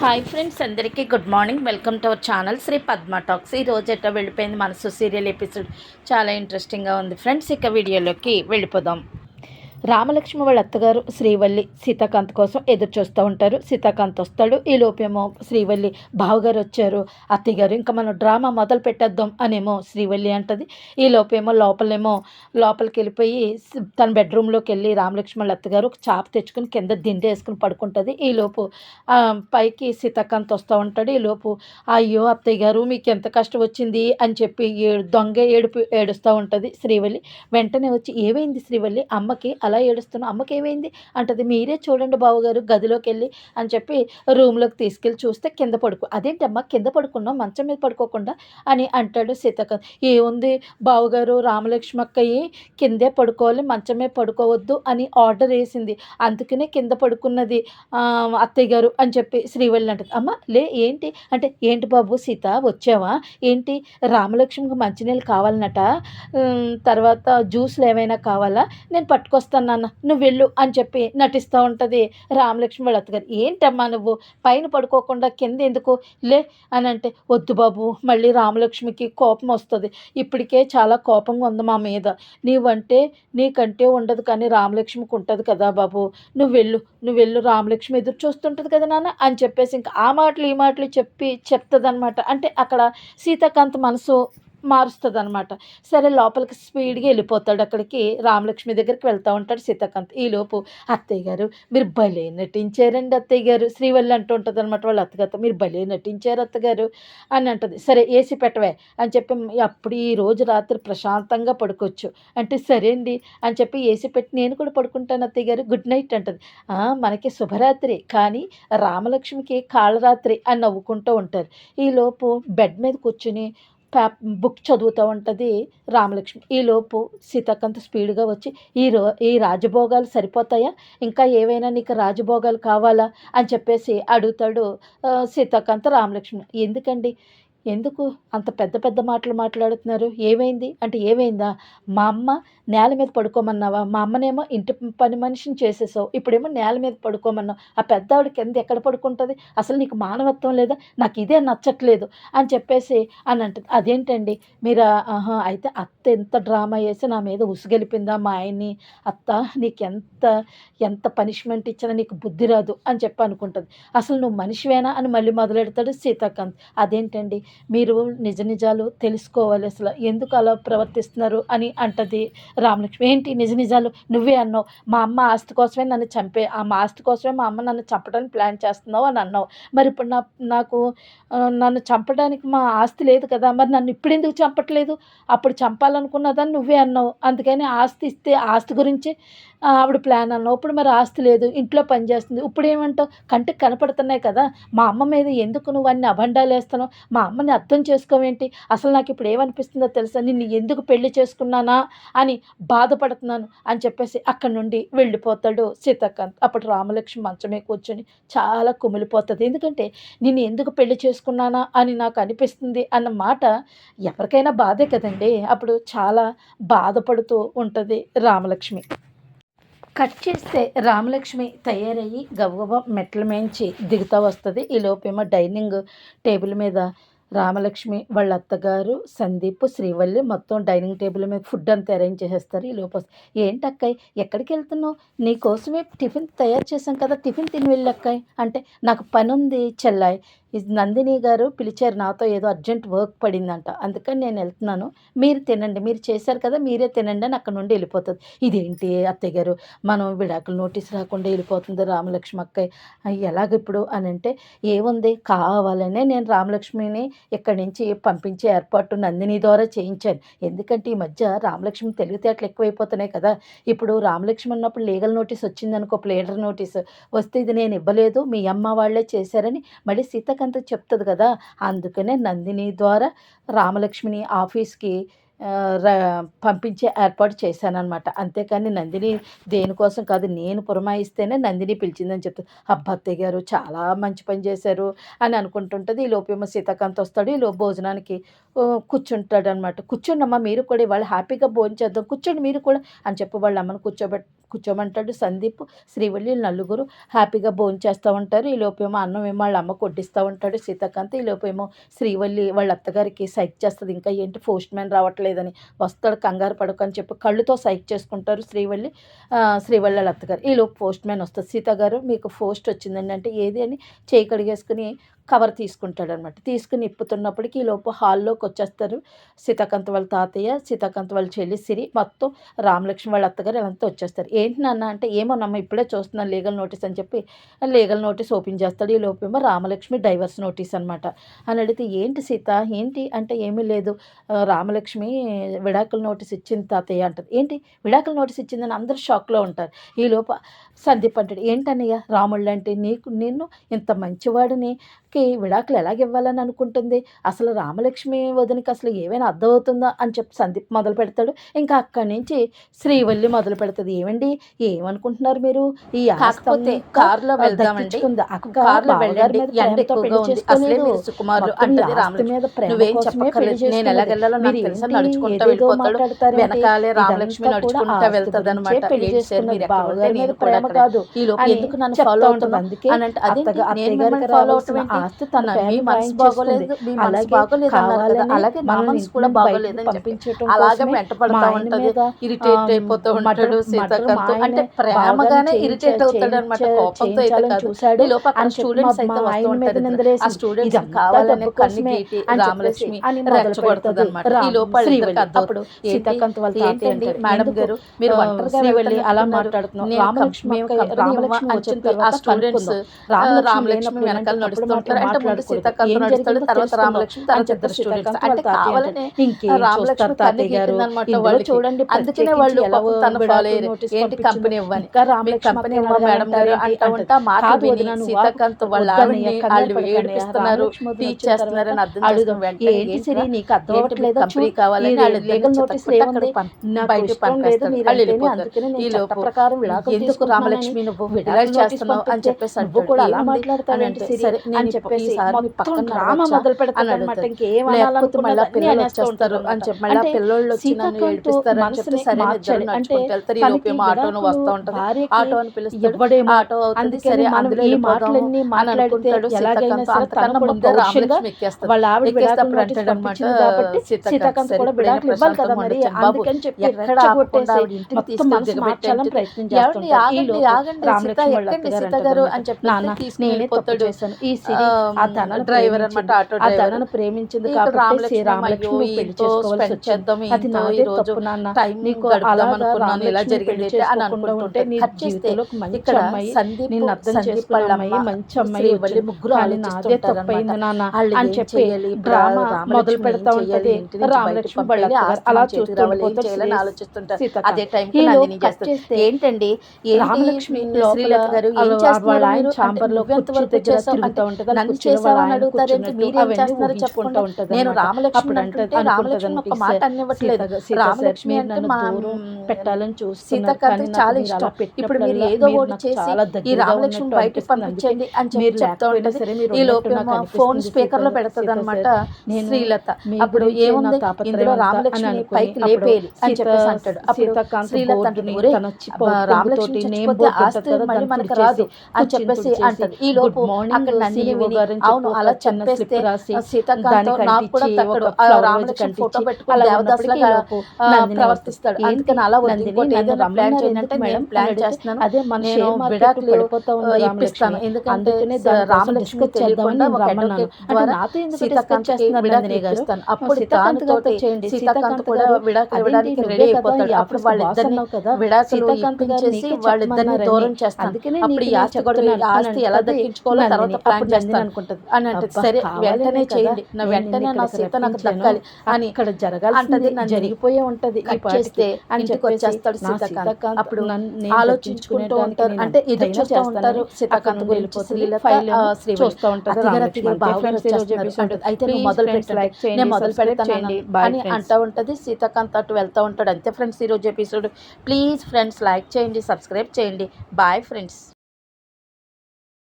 Hi friends అందరికీ good morning welcome to our channel Sri Padma talks ఈ రోజు ఎట్లా వెళ్ళిపోయింది మనసు? సీరియల్ ఎపిసోడ్ చాలా ఇంట్రెస్టింగ్గా ఉంది. ఫ్రెండ్స్ ఇక వీడియోలోకి వెళ్ళిపోదాం. రామలక్ష్మి వాళ్ళ అత్తగారు శ్రీవల్లి సీతాకాంత్ కోసం ఎదురు చూస్తూ ఉంటారు. సీతాకాంత్ వస్తాడు. ఈ లోపేమో శ్రీవల్లి బావగారు వచ్చారు. అత్తగారు ఇంకా మనం డ్రామా మొదలు పెట్టేద్దాం అనేమో శ్రీవల్లి అంటది. ఈ లోపేమో లోపలేమో లోపలికి వెళ్ళిపోయి తన బెడ్రూమ్లోకి వెళ్ళి రామలక్ష్మి వాళ్ళ అత్తగారు ఒక చాప తెచ్చుకుని కింద దిండి వేసుకుని పడుకుంటుంది. ఈ లోపు పైకి సీతాకాంత్ వస్తూ ఉంటాడు. ఈ లోపు అయ్యో అత్తయ్య గారు మీకు ఎంత కష్టం వచ్చింది అని చెప్పి దొంగ ఏడుపు ఏడుస్తూ ఉంటుంది శ్రీవల్లి. వెంటనే వచ్చి ఏమైంది శ్రీవల్లి? అమ్మకి అలా ఏడుస్తున్నా అమ్మకి ఏమైంది అంటది మీరే చూడండి బావగారు గదిలోకి వెళ్ళి అని చెప్పి రూమ్లోకి తీసుకెళ్ళి చూస్తే కింద పడుకో అదేంటమ్మా కింద పడుకున్నాం మంచం మీద పడుకోకుండా? అని అంటాడు సీతాకాంత్ ఏముంది? బావగారు రామలక్ష్మి అక్కయ్యి కిందే పడుకోవాలి మంచమే పడుకోవద్దు అని ఆర్డర్ వేసింది. అందుకనే కింద పడుకున్నది అత్తయ్య గారు అని చెప్పి శ్రీవల్లి అంటది. అమ్మ లే ఏంటి? అంటే ఏంటి బాబు సీత వచ్చావా? ఏంటి? రామలక్ష్మికి మంచినీళ్ళు కావాలన్నట. తర్వాత జ్యూస్లు ఏమైనా కావాలా? నేను పట్టుకొస్తాను నాన్న. నువ్వు వెళ్ళు అని చెప్పి నటిస్తూ ఉంటుంది. రామలక్ష్మి వాళ్ళ అత్తగారు. ఏంటమ్మా నువ్వు? పైన పడుకోకుండా కింద ఎందుకు? లే అని అంటే వద్దు బాబు మళ్ళీ రామలక్ష్మికి కోపం వస్తుంది. ఇప్పటికే చాలా కోపంగా ఉంది మా మీద. నీవంటే నీకంటే ఉండదు కానీ రామలక్ష్మికి ఉంటుంది కదా బాబు. నువ్వు వెళ్ళు నువ్వు వెళ్ళు రామలక్ష్మి ఎదురు చూస్తుంటుంది కదా నాన్న అని చెప్పేసి ఇంకా ఆ మాటలు ఈ మాటలు చెప్పి చెప్తుందనమాట అంటే అక్కడ సీతాకాంత్ మనసు మారుస్తుంది అనమాట సరే లోపలికి స్పీడ్గా వెళ్ళిపోతాడు అక్కడికి. రామలక్ష్మి దగ్గరికి వెళ్తూ ఉంటాడు సీతాకాంత్. ఈలోపు అత్తయ్య గారు మీరు భలే నటించారండి అత్తయ్య గారు. శ్రీవల్లి అంటూ ఉంటుంది అనమాట వాళ్ళ అత్తగారితో. మీరు భలే నటించారు అత్తగారు. అని అంటుంది. సరే ఏసీ పెట్టవే. అని చెప్పి అప్పుడు ఈ రోజు రాత్రి ప్రశాంతంగా పడుకోవచ్చు. అంటే సరే అండి. అని చెప్పి ఏసీ పెట్టి నేను కూడా పడుకుంటాను అత్తయ్య గారు. గుడ్ నైట్ అంటది. మనకి శుభరాత్రి. కానీ రామలక్ష్మికి కాళరాత్రి అని నవ్వుకుంటూ ఉంటారు. ఈలోపు బెడ్ మీద కూర్చుని పే బుక్ చదువుతూ ఉంటుంది రామలక్ష్మి. ఈలోపు సీతాకాంత్ స్పీడ్గా వచ్చి ఈ రో ఈ రాజభోగాలు సరిపోతాయా? ఇంకా ఏవైనా నీకు రాజభోగాలు కావాలా? అని చెప్పేసి అడుగుతాడు ఆ, సీతాకాంత్ రామలక్ష్మి. ఎందుకండి? ఎందుకు అంత పెద్ద పెద్ద మాటలు మాట్లాడుతున్నారు? ఏమైంది? అంటే ఏమైందా? మా అమ్మ నేల మీద పడుకోమన్నావా? మా అమ్మనేమో ఇంటి పని మనిషిని చేసేసావు. ఇప్పుడేమో నేల మీద పడుకోమన్నావు. ఆ పెద్ద ఆవిడ కింద ఎక్కడ పడుకుంటుంది? అసలు నీకు మానవత్వం లేదా? నాకు ఇదే నచ్చట్లేదు అని చెప్పేసి అని అంటుంది. అదేంటండి? మీరు ఆహా అయితే అత్త ఎంత డ్రామా వేసి నా మీద ఉసుగెలిపిందా మా ఆయన్ని? అత్త నీకెంత ఎంత పనిష్మెంట్ ఇచ్చినా నీకు బుద్ధి రాదు అని చెప్పి అనుకుంటుంది. అసలు నువ్వు మనిషివేనా అని మళ్ళీ మొదలెడతాడు సీతాకాంత్. అదేంటండి? మీరు నిజ నిజాలు తెలుసుకోవాలి అసలు. ఎందుకు అలా ప్రవర్తిస్తున్నారు అని అంటది రామలక్ష్మి. ఏంటి నిజ నిజాలు? నువ్వే అన్నావు. మా అమ్మ ఆస్తి కోసమే నన్ను చంపే ఆ మా ఆస్తి కోసమే మా అమ్మ నన్ను చంపడానికి ప్లాన్ చేస్తున్నావు అని అన్నావు. మరి ఇప్పుడు నా నాకు నన్ను చంపడానికి మా ఆస్తి లేదు కదా మరి నన్ను ఇప్పుడు ఎందుకు చంపట్లేదు? అప్పుడు చంపాలనుకున్నదని నువ్వే అన్నావు. అందుకని ఆస్తి ఇస్తే ఆస్తి గురించి ఆవిడ ప్లాన్ అన్నావు. ఇప్పుడు మరి ఆస్తి లేదు ఇంట్లో పని చేస్తుంది. ఇప్పుడు ఏమంటావు? కంటికి కనపడుతున్నాయి కదా. మా అమ్మ మీద ఎందుకు నువ్వు అన్ని అభండాలు వేస్తాను మా అమ్మని అర్థం చేసుకోవేంటి? అసలు నాకు ఇప్పుడు ఏమనిపిస్తుందో తెలుసా? నిన్ను ఎందుకు పెళ్ళి చేసుకున్నానా అని బాధపడుతున్నాను అని చెప్పేసి అక్కడి నుండి వెళ్ళిపోతాడు సీతాకాంత్. అప్పుడు రామలక్ష్మి మంచమే కూర్చొని చాలా కుమిలిపోతుంది. ఎందుకంటే నిన్ను ఎందుకు పెళ్ళి చేసుకున్నానా అని నాకు అనిపిస్తుంది అన్న మాట ఎవరికైనా బాధే కదండి. అప్పుడు చాలా బాధపడుతూ ఉంటుంది రామలక్ష్మి. కట్ చేస్తే రామలక్ష్మి తయారయ్యి గబగబా మెట్ల మేంచి దిగుతా వస్తుంది. ఈ లోపేమో డైనింగ్ టేబుల్ మీద రామలక్ష్మి వాళ్ళ అత్తగారు సందీప్ శ్రీవల్లి మొత్తం డైనింగ్ టేబుల్ మీద ఫుడ్ అంతా అరేంజ్ చేసేస్తారు. ఈ లోపల ఏంటి అక్కయ్య ఎక్కడికి వెళ్తున్నావు? నీకోసమే టిఫిన్ తయారు చేశాం కదా టిఫిన్ తిని వెళ్ళి అక్కయ్య అంటే నాకు పని ఉంది చెల్లాయి. నందిని గారు పిలిచారు నాతో ఏదో అర్జెంట్ వర్క్ పడిందంట. అందుకని నేను వెళ్తున్నాను. మీరు తినండి. మీరు చేశారు కదా మీరే తినండి అని అక్కడ నుండి వెళ్ళిపోతుంది. ఇదేంటి అత్తయ్య గారు? మనం విడాకులు నోటీస్ రాకుండా వెళ్ళిపోతుంది రామలక్ష్మి అక్కయ్య. ఎలాగ ఇప్పుడు అని అంటే ఏముంది? కావాలనే నేను రామలక్ష్మిని ఇక్కడి నుంచి పంపించే ఏర్పాటు నందిని ద్వారా చేయించాను. ఎందుకంటే ఈ మధ్య రామలక్ష్మి తెలివితేటలు ఎక్కువైపోతున్నాయి కదా. ఇప్పుడు రామలక్ష్మి ఉన్నప్పుడు లీగల్ నోటీస్ వచ్చిందనుకో ప్లేడర్ నోటీస్ వస్తే ఇది నేను ఇవ్వలేదు. మీ అమ్మ వాళ్ళే చేశారని మళ్ళీ సీతకంత చెప్తుంది కదా. అందుకనే నందిని ద్వారా రామలక్ష్మిని ఆఫీస్కి పంపించే ఏర్పాటు చేశానమాట అంతేకాని నందిని దేనికోసం కాదు నేను పురమాయిస్తేనే నందిని పిలిచిందని చెప్తుంది అబ్బా గారు చాలా మంచి పని చేశారు అని అనుకుంటుంటుంది. ఈ లోపేమో సీతాకాంత్ వస్తాడు ఈ లోపు భోజనానికి కూర్చుంటాడు అనమాట కూర్చోండమ్మా మీరు కూడా ఇవాళ హ్యాపీగా భోజనం చేద్దాం కూర్చోండి మీరు కూడా అని చెప్పి వాళ్ళ అమ్మను కూర్చోబెట్ కూర్చోమంటాడు సందీప్ శ్రీవల్లి నలుగురు హ్యాపీగా భోజనం చేస్తూ ఉంటారు. ఈ లోపేమో అన్నం ఏమో వాళ్ళ అమ్మ కొట్టిస్తూ ఉంటాడు సీతాకాంత్. ఈ లోపేమో శ్రీవల్లి వాళ్ళ అత్తగారికి సైక్ చేస్తుంది. ఇంకా ఏంటి పోస్ట్ మ్యాన్ రావట్లేదని వస్తాడు కంగారు పడకు అని చెప్పి కళ్ళుతో సైక్ చేసుకుంటారు శ్రీవల్లి శ్రీవల్ల శ్రీవల్లి అత్తగారు ఈ పోస్ట్ మ్యాన్ వస్తుంది సీత గారు మీకు పోస్ట్ వచ్చిందండి అంటే ఏది అని చేయి కడిగేసుకుని కవర్ తీసుకుంటాడు అనమాట తీసుకుని ఇప్పుతున్నప్పటికీ ఈ లోపు హాల్లోకి వచ్చేస్తారు సీతాకాంత్ వాళ్ళ తాతయ్య సీతాకాంత్ వాళ్ళ చెల్లి సిరి. మొత్తం రామలక్ష్మి వాళ్ళ అత్తగారు ఇలాంతా వచ్చేస్తారు. ఏంటి నాన్న అంటే ఏమోనమ్మ ఇప్పుడే చూస్తున్నాను లీగల్ నోటీస్ అని చెప్పి లీగల్ నోటీస్ ఓపెన్ చేస్తాడు. ఈ లోపేమో రామలక్ష్మి డైవర్స్ నోటీస్ అనమాట అని అడిగితే ఏంటి సీత? ఏంటి? అంటే ఏమీ లేదు. రామలక్ష్మి విడాకుల నోటీస్ ఇచ్చింది తాతయ్య అంటారు ఏంటి? విడాకుల నోటీస్ ఇచ్చిందని అందరూ షాక్లో ఉంటారు. ఈ లోప సందీప్ అంటాడు ఏంటన్నయ్య? రాముళ్ళు అంటే నీకు నిన్ను ఇంత మంచివాడిని. కి విడాకులు ఎలాగ ఇవ్వాలని అనుకుంటుంది? అసలు రామలక్ష్మి వదినకి అసలు ఏమైనా అర్థమవుతుందా? అని చెప్పి సందీప్ మొదలు పెడతాడు. ఇంకా అక్కడి నుంచి శ్రీవల్లి మొదలు పెడుతుంది. ఏమండి? ఏమనుకుంటున్నారు మీరు? ఈ కాకపోతే కారులో వెళ్దామండి. కారులో వెళ్ళండి. ఎండ ఎక్కువగా ఉంది అసలే మీరు సుకుమారులు అంటది రామలక్ష్మి. నువ్వేం చెప్పక్కర్లేదు. నేను ఎలా వెళ్ళాలో నాకు తెలుసా నడుచుకుంటా వెళ్ళిపోతాడు. వెనకాలే రామలక్ష్మి నడుచుకుంటా వెళ్తుంది అనమాట నేను కూడా అక్కడే. ఈ లోపు ఎందుకు నన్ను ఫాలో అని అంటే అదే నేను ఫాలో అవటం తన మనసు బాగోలేదు మీ మనసు బాగోలేదు అలాగే నా మనసు కూడా బాగోలేదు అని చెప్పి అలాగే వెంట పడతా ఉంటది. ఇరిటేట్ అయిపోతూ ఉంటాడు సీతాకాంత్ అంటే ప్రేమగానే ఇరిటేట్ అవుతాడు అనమాట కోపంతో అయితే కాదు. ఈ లోపు అక్కడ స్టూడెంట్స్ అయితే వస్తూ ఉంటారు ఆ స్టూడెంట్స్ కావాలనే రామలక్ష్మి రెచ్చగొడుతుంది అనమాట ఈ సీతాకాంత్ వాళ్ళ మేడం గారు మీరు ఒంటరిగా అలా? మాట్లాడుతున్నాం రామలక్ష్మి వచ్చిన ఆ స్టూడెంట్స్ రామలక్ష్మి వెనకాల నడుస్తుంటారు మాత్రం అంటే ముందు. సీతాకాంత్ నడుస్తాడు తర్వాత. రామలక్ష్మి తర్వాత ఇద్దరు స్టూడెంట్స్ అంటే కావాలనే కన్ను గీకిందనమాట. చూడండి అందుకనే వాళ్ళు తన ఏంటి పంపించిందో. కంపెనీ ఇవ్వని కంపెనీ ఇవ్వ మేడం గారు ఏంటి అంటా ఉంటా మాట కాదు విని వదినా, నువ్వు సీతాకాంత్ వాళ్ళ వద్దన్నయ్య, ఆవిడని కన్నయ్య వాళ్ళు పడకన్నయ్య, ఏడిపిస్తున్నారు రామలక్ష్మి వదిన టీచ్ వచ్చిన చేస్తున్నారని తర్వాత అర్థం అడుగుదాం. చేసుకుని వెంటనే ఏంటి ఏంటి సిరి రా? నీకు అర్థం ఏంటి మీకు అవ్వట్లేదా? కంపెనీ చూ, కావాలని ఈ వాళ్ళిద్దరిని లీగల్ నోటీస్ చితక్కొట్టి ఏముంది? అక్కడ పం- నాకు బయటికి ఇష్టం లేదు పంపేస్తారు. మీరు వాళ్ళు అంటేనే, వెళ్ళిపోతారు. అందుకనే నేను ఈ చట్ట లోపు ప్రకారం విడాకులు ఎందుకు రామలక్ష్మి నువ్వు చేస్తున్నావు అని చెప్పేసి నువ్వు. కూడా అలా అంటే, సిరి నేను చెప్పేసి పక్కన డ్రామా? మొదలు పెడతాడు అని అనమాట. ఇంకేం మళ్ళీ పిల్లలు వచ్చేస్తారు చెప్పి మళ్ళీ పిల్లలు వచ్చి నన్ను ఏడిపిస్తారు అని చెప్పి సరే ఇద్దరు ఈ లోపేమో ఆటోను వస్తూ భార్యకి ఆటో అని పిలుస్తాడు. ఆటో అవుతుంది సరే అందులో ఈ మాటలన్నీ సీతాకాంత్ అంతకన్నా ముందే రామలక్ష్మి వాళ్ళ ఆవిడ ఎక్కేస్తే విడాకుల అప్పుడు నోటీస్ అంటాడనమాట పంపించింది కాబట్టి సీతాకాంత్ కూడా విడాకులు ఇవ్వాలి కదా మరి అందుకని చెప్పి ఎక్కడ ఆపకుండా ఇంటికి ప్రయత్నం చేస్తుంటాడు. ఆగండి సీత ఎక్కండి గారు అని చెప్పి తీసుకుని ఈ సిరి ఆ డ్రైవర్. అనమాట ఆటో ఆ ధనను ప్రేమించింది కాబట్టి రామలక్ష్మి పెళ్ళి చేసుకోవాల్సి వచ్చింది అది నాదే ఈ రోజు తప్పు నాన్న టైం నీకు అలాగా అనుకున్నాను ఇలా జరిగింది అని చేసుకుంటూ ఉంటే నీ జీవితంలోకి మంచి అమ్మాయి నిన్ను అర్థం వాళ్ళ అమ్మాయి అమ్మ, మంచి అమ్మాయి. ముగ్గురు కానీ నాదే తప్పైంది నాన్న వాళ్ళు అని చెప్పి డ్రామా మొదలు పెడతా? ఉంటది రామలక్ష్మి వాళ్ళ అత్తగారు అలా చూస్తూ ఆలోచిస్తుంటారు. అదే. చేస్తే ఏంటండి ఏంటి రామలక్ష్మి లోపల శ్రీలత గారు ఏం వాళ్ళ- చేస్తున్నారు వాళ్ళ? ఛాంబర్లో దగ్గర? తిరుగుతూ ఉంటది. నన్ను అడుగుతారేంటి? మీరేం చేస్తున్నారో ఉంటది నేను. రామలక్ష్మి అంటది- రామలక్ష్మి మాట అనివ్వట్లేదు రామలక్ష్మి అంటే మా పెట్టాలని సీతాకాంత్ నాకు చాలా ఇష్టం. ఇప్పుడు మీరు ఏదో ఒకటి చేసి ఈ రామలక్ష్మి బయటికి. పంపించండి అని చెప్పి మీరు చెప్తా ఉంటది. సరే మీరు ఈ లోపేమో నాకు ఫోన్ స్పీకర్లో పెడుతుంది అనమాట శ్రీలత. అప్పుడు ఏముంది? ఇందులో రామలక్ష్మి పైకి లేపేయాలి అని చెప్పేసి అంటాడు. అప్పుడు శ్రీలత బోర్డుని అంటుంది, "ఒరేయ్, తన చి- అబ్బా, పొడుగుతోటి రామలక్ష్మి ఆస్తి మళ్ళీ మనకు రాదు అని చెప్పేసి అంటది ఈ లోపు అక్కడ నందిని అవును అలా సీతాకాంత్ నాకు కూడా తక్కడు రామలక్ష్మి ఫోటో పెట్టుకుని ప్రవర్తిస్తాడు. అందుకని అలా ఇంకోటి ఏదైనా ప్లాన్ నేను మేడం ప్లాన్ చేస్తున్నాను అదే నేను విడాకులు. ఇప్పిస్తాను ఎందుకంటే రామలక్ష్మి ఒక సీతాకాంత్ విడాకులు? ఇప్పిస్తాను అప్పుడు సీతాకాంత్ గారితో చేయండి. సీతాకాంత్ కూడా విడాకులు ఇవ్వడానికి రెడీ అయిపోతాడు అప్పుడు వాళ్ళిద్దరిని కదా, విడాకులు ఇప్పించేసి వాళ్ళిద్దరిని. దూరం చేస్తాను అందుకనే అప్పుడు ఈ ఆస్తి ఎలా దక్కించుకోవాలో తర్వాత. ప్లాన్ నందిని చేస్తాను అనుకుంటది. అని అబ్బా, సరే వెంటనే చేయండి. నా వెంటనే నా సీత నాకు. దక్కాలి అని ఇక్కడ జరగాల్సింది అంటది. జరిగిపోయే ఉంటది చేస్తే ఇంటికి వచ్చేస్తాడు సీతాకాంత్. అప్పుడు ఆలోచించుకుంటూ ఉంటారు. అంటే ఎంతైనా చూస్తూ ఉంటారు సీతాకాంత్ గురించి. చూస్తూ ఉంటారు. అయితే నువ్వు మొదలు చేయండి, నేను మొదలు పెడతాను అని. అంటూ ఉంటుంది. సీతాకాంత్ అటు వెళ్తూ ఉంటాడు. అంతే ఫ్రెండ్స్ ఈరోజు ఎపిసోడ్. ప్లీజ్ ఫ్రెండ్స్ లైక్ చేయండి సబ్స్క్రైబ్ చేయండి. Bye friends